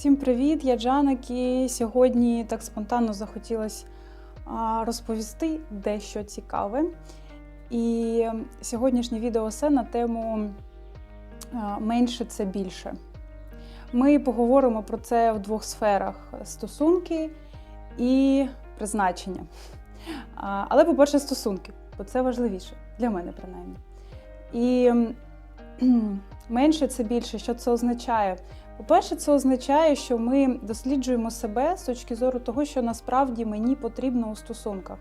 Всім привіт! Я Джанак і сьогодні так спонтанно захотілося розповісти дещо цікаве. І сьогоднішнє відео все на тему менше це більше. Ми поговоримо про це в двох сферах: стосунки і призначення. Але, по-перше, стосунки, бо це важливіше для мене, принаймні. І менше це більше, що це означає? По-перше, це означає, що ми досліджуємо себе з точки зору того, що насправді мені потрібно у стосунках.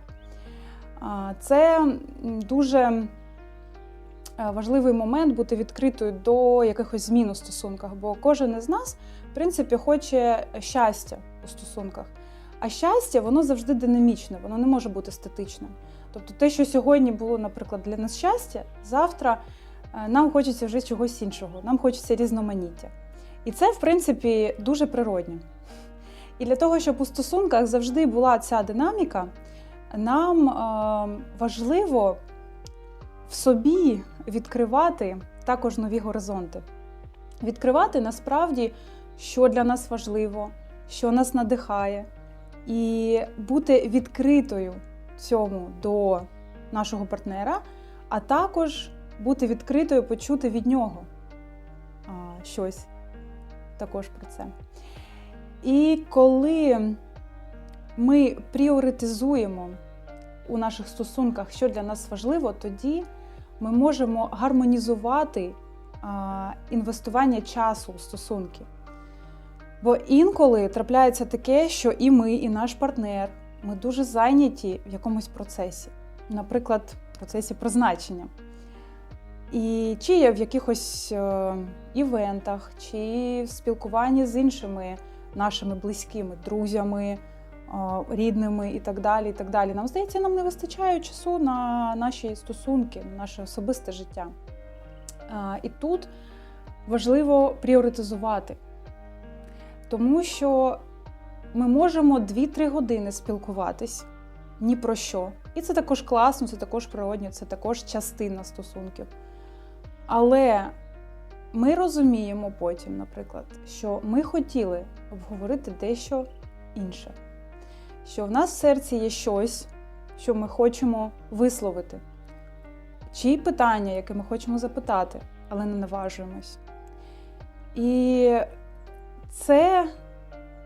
Це дуже е, важливий момент бути відкритою до якихось змін у стосунках, бо кожен із нас, в принципі, хоче щастя у стосунках. А щастя, воно завжди динамічне, воно не може бути статичним. Тобто, те, що сьогодні було, наприклад, для нас щастя, завтра е, нам хочеться вже чогось іншого, нам хочеться різноманіття. І це, в принципі, дуже природньо. І для того, щоб у стосунках завжди була ця динаміка, нам е, важливо в собі відкривати також нові горизонти. Відкривати насправді, що для нас важливо, що нас надихає, і бути відкритою цьому до нашого партнера, а також бути відкритою почути від нього а, щось також про це. І коли ми пріоритизуємо у наших стосунках, що для нас важливо, тоді ми можемо гармонізувати інвестування часу у стосунки. Бо інколи трапляється таке, що і ми, і наш партнер, ми дуже зайняті в якомусь процесі, наприклад, в процесі призначення. І чи є в якихось е, івентах, чи в спілкуванні з іншими нашими близькими, друзями, е, рідними і так далі. і так далі. Нам здається, нам не вистачає часу на наші стосунки, на наше особисте життя. Е, і тут важливо пріоритизувати, тому що ми можемо 2-3 години спілкуватись ні про що. І це також класно, це також природньо, це також частина стосунків. Але ми розуміємо потім, наприклад, що ми хотіли обговорити дещо інше, що в нас в серці є щось, що ми хочемо висловити, чи питання, яке ми хочемо запитати, але не наважуємось. І це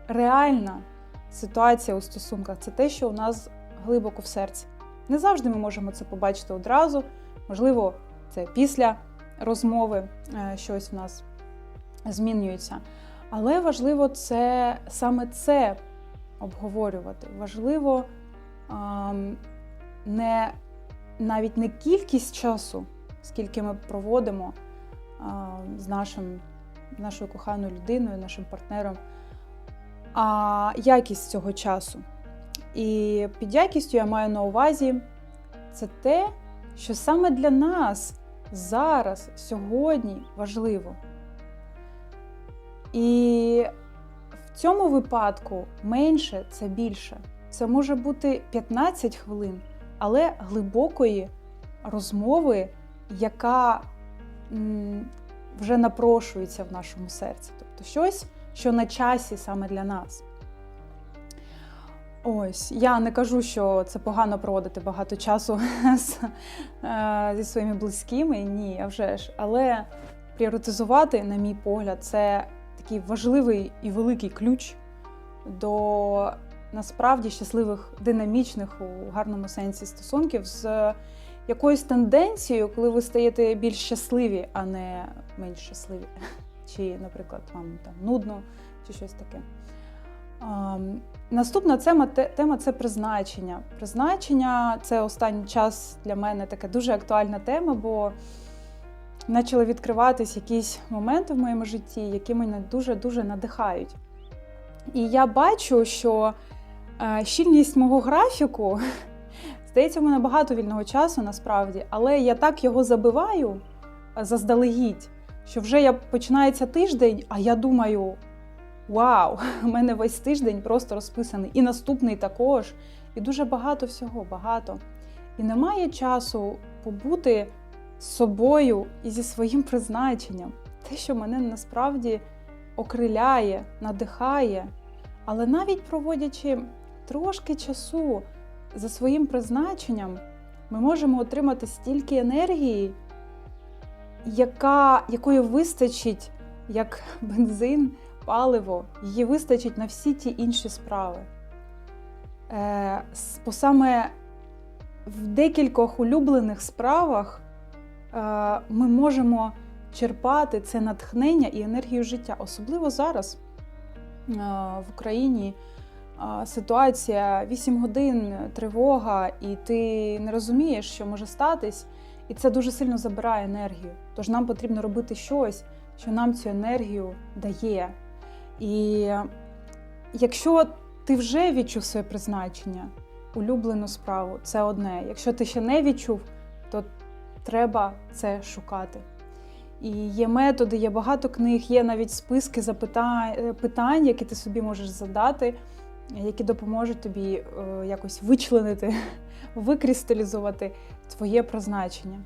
реальна ситуація у стосунках, це те, що у нас глибоко в серці. Не завжди ми можемо це побачити одразу, можливо, це після розмови е, щось в нас змінюється. Але важливо це саме це обговорювати. Важливо не навіть не кількість часу, скільки ми проводимо з нашим, нашою коханою людиною, нашим партнером, а якість цього часу. І під якістю я маю на увазі це те, що саме для нас зараз, сьогодні важливо. І в цьому випадку менше це більше. Це може бути 15 хвилин, але глибокої розмови, яка вже напрошується в нашому серці. Тобто щось, що на часі саме для нас. Ось, я не кажу, що це погано проводити багато часу е, зі своїми близькими. Ні, а вже ж. Але пріоритизувати, на мій погляд, це такий важливий і великий ключ до насправді щасливих, динамічних у гарному сенсі стосунків з якоюсь тенденцією, коли ви стаєте більш щасливі, а не менш щасливі. Чи, наприклад, вам там нудно, чи щось таке. Наступна тема, тема це призначення. Призначення це останній час для мене така дуже актуальна тема, бо почали відкриватись якісь моменти в моєму житті, які мене дуже-дуже надихають. І я бачу, що е, щільність мого графіку, здається, в мене багато вільного часу насправді, але я так його забиваю е, заздалегідь, що вже починається тиждень, а я думаю. Вау! У мене весь тиждень просто розписаний. І наступний також. І дуже багато всього, багато. І немає часу побути з собою і зі своїм призначенням. Те, що мене насправді окриляє, надихає, але навіть проводячи трошки часу за своїм призначенням, ми можемо отримати стільки енергії, яка, якої вистачить як бензин, паливо, її вистачить на всі ті інші справи. Е, Бо саме в декількох улюблених справах е, ми можемо черпати це натхнення і енергію життя, особливо зараз е, в Україні. Ситуація 8 годин, тривога, і ти не розумієш, що може статись, і це дуже сильно забирає енергію. Тож нам потрібно робити щось, що нам цю енергію дає. І якщо ти вже відчув своє призначення, улюблену справу, це одне. Якщо ти ще не відчув, то треба це шукати. І є методи, є багато книг, є навіть списки запитань, е, питань, які ти собі можеш задати, які допоможуть тобі е, якось вичленити, викристалізувати твоє призначення.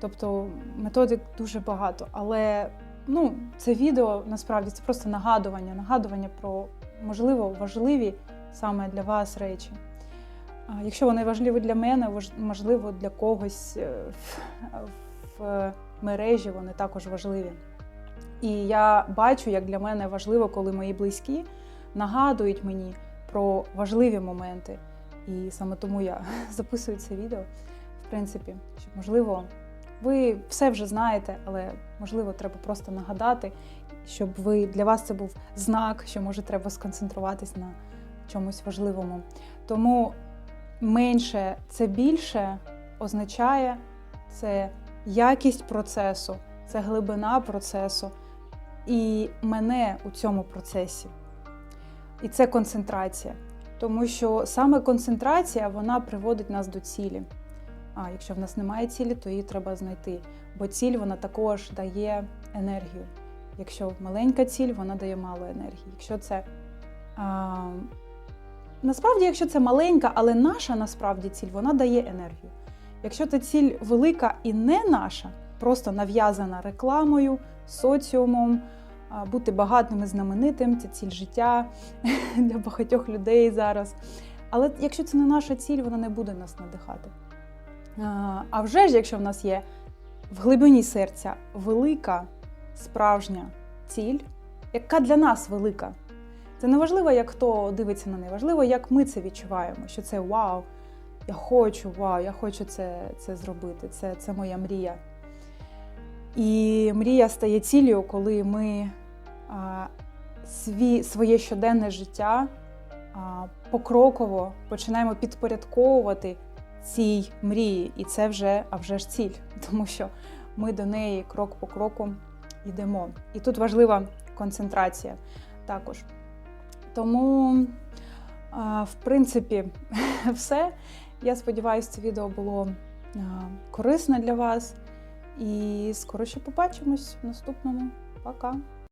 Тобто методик дуже багато, але ну, це відео насправді це просто нагадування, нагадування про можливо важливі саме для вас речі. Якщо вони важливі для мене, можливо, для когось е, в мережі вони також важливі. І я бачу, як для мене важливо, коли мої близькі нагадують мені про важливі моменти. І саме тому я записую це відео, в принципі, щоб можливо, ви все вже знаєте, але можливо, треба просто нагадати, щоб ви для вас це був знак, що може треба сконцентруватись на чомусь важливому. Тому менше це більше означає це якість процесу, це глибина процесу і мене у цьому процесі. І це концентрація. Тому що саме концентрація вона приводить нас до цілі. А якщо в нас немає цілі, то її треба знайти. Бо ціль вона також дає енергію. Якщо маленька ціль, вона дає мало енергії. Якщо це а, насправді, якщо це маленька, але наша насправді ціль, вона дає енергію. Якщо ця ціль велика і не наша, просто нав'язана рекламою, соціумом, бути багатим і знаменитим це ціль життя для багатьох людей зараз. Але якщо це не наша ціль, вона не буде нас надихати. А, А вже ж, якщо в нас є в глибині серця велика справжня ціль, яка для нас велика. Це не важливо, як хто дивиться на неї, важливо, як ми це відчуваємо, що це вау, я хочу, вау, я хочу це, це зробити, це, це моя мрія. І мрія стає ціллю, коли ми а, свій, своє щоденне життя а, покроково починаємо підпорядковувати цій мрії. І це вже, а вже ж ціль, тому що ми до неї крок по кроку йдемо. І тут важлива концентрація також. Тому, в принципі, все. Я сподіваюся, це відео було корисне для вас. І скоро ще побачимось в наступному. Пока!